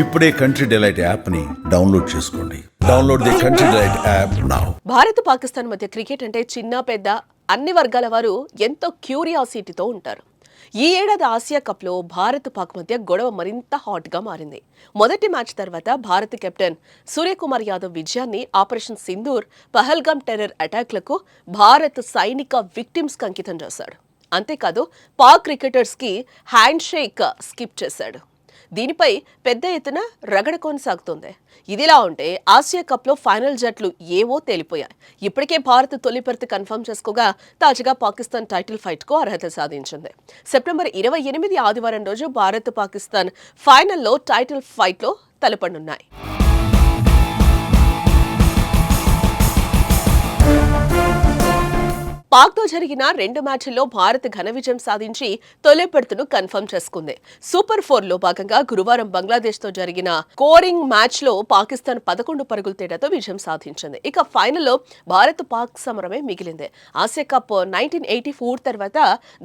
ఇప్పుడే Country Delight యాప్ని download చేసుకోండి. Download the Country Delight app now Bharat Pakistan మధ్య క్రికెట్ అంటే చిన్న పెద్ద అన్ని వర్గాల వారు ఎంతో క్యూరియాసిటీతో ఉంటారు. ఈ ఏడాది ఆసియా కప్లో భారత్ పాక్ మధ్య గొడవ మరింత హాట్గా మారింది. మొదటి మ్యాచ్ తర్వాత భారత కెప్టెన్ సూర్యకుమార్ యాదవ్ విజయాన్ని ఆపరేషన్ సింధూర్ పహల్గామ్ టెర్రర్ అటాక్లకు భారత్ సైనిక విక్టిమ్స్కి అంకితం చేశాడు. అంతేకాదు పాక్ క్రికెటర్స్కి హ్యాండ్ షేక్ స్కిప్ చేశాడు. దీనిపై పెద్ద ఎత్తున రగడ కొనసాగుతోంది. ఇదిలా ఉంటే ఆసియా కప్లో ఫైనల్ జట్లు ఏవో తేలిపోయాయి. ఇప్పటికే భారత్ తొలి పరిస్థితి కన్ఫర్మ్ చేసుకోగా తాజాగా పాకిస్తాన్ టైటిల్ ఫైట్కు అర్హత సాధించింది. సెప్టెంబర్ ఇరవై ఎనిమిది ఆదివారం రోజు భారత్ పాకిస్తాన్ ఫైనల్లో టైటిల్ ఫైట్లో తలపడనున్నాయి పాక్తో జరిగిన రెండు మ్యాచ్ల్లో భారత్ ఘన విజయం సాధించి తొలి పెడుతును కన్ఫర్మ్ చేసుకుంది. సూపర్ ఫోర్లో భాగంగా గురువారం బంగ్లాదేశ్తో జరిగిన కోరింగ్ మ్యాచ్లో పాకిస్తాన్ పదకొండు పరుగుల తేడాతో విజయం సాధించింది. ఇక ఫైనల్లో భారత్ పాక్ సమరమే మిగిలింది. Asia cup nineteen eighty four తర్వాత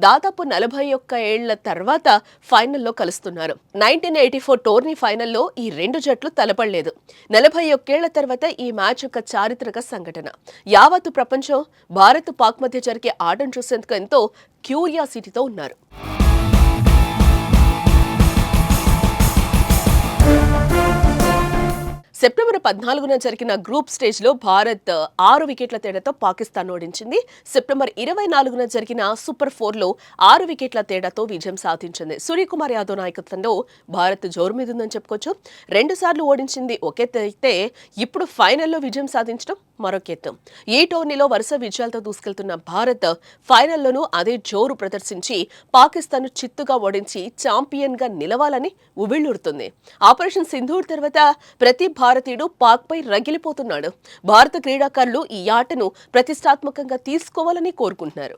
దాదాపు నలభై ఒక్క ఏళ్ళ తర్వాత ఫైనల్లో కలుస్తున్నారు. నైన్టీన్ ఎయిటీ ఫోర్ టోర్నీ ఫైనల్లో ఈ రెండు జట్లు తలపడలేదు. నలభై ఒక్కేళ్ళ తర్వాత ఈ మ్యాచ్ ఒక చారిత్రక సంఘటన. యావత్తు ప్రపంచం భారత్ పాక్ మధ్య జరిగే ఆటను చూసేందుకు ఎంతో క్యూరియాసిటీతో ఉన్నారు. సెప్టెంబర్ పద్నాలుగున జరిగిన గ్రూప్ స్టేజ్లో భారత్ ఆరు వికెట్ల తేడాతో పాకిస్తాన్ ఓడించింది. సెప్టెంబర్ ఇరవై నాలుగున జరిగిన సూపర్ ఫోర్లో ఆరు వికెట్ల తేడాతో విజయం సాధించింది. సూర్యకుమార్ యాదవ్ నాయకత్వంలో భారత్ జోరు మీద ఉందని చెప్పుకోవచ్చు. రెండు సార్లు ఓడించింది ఒకే ఇప్పుడు ఫైనల్లో విజయం సాధించడం మరొక ఎత్తు ఈ టోర్నీలో వరుస విజయాలతో దూసుకెళ్తున్న భారత్ ఫైనల్లోనూ అదే జోరు ప్రదర్శించి పాకిస్తాన్ చిత్తుగా ఓడించి ఛాంపియన్గా నిలవాలని ఉబిళ్ళూరుతుంది ఆపరేషన్ సింధూర్ తర్వాత ప్రతి భారతీయుడు పాక్ పై రగిలిపోతున్నాడు. భారత క్రీడాకారులు ఈ ఆటను ప్రతిష్టాత్మకంగా తీసుకోవాలని కోరుకుంటున్నారు.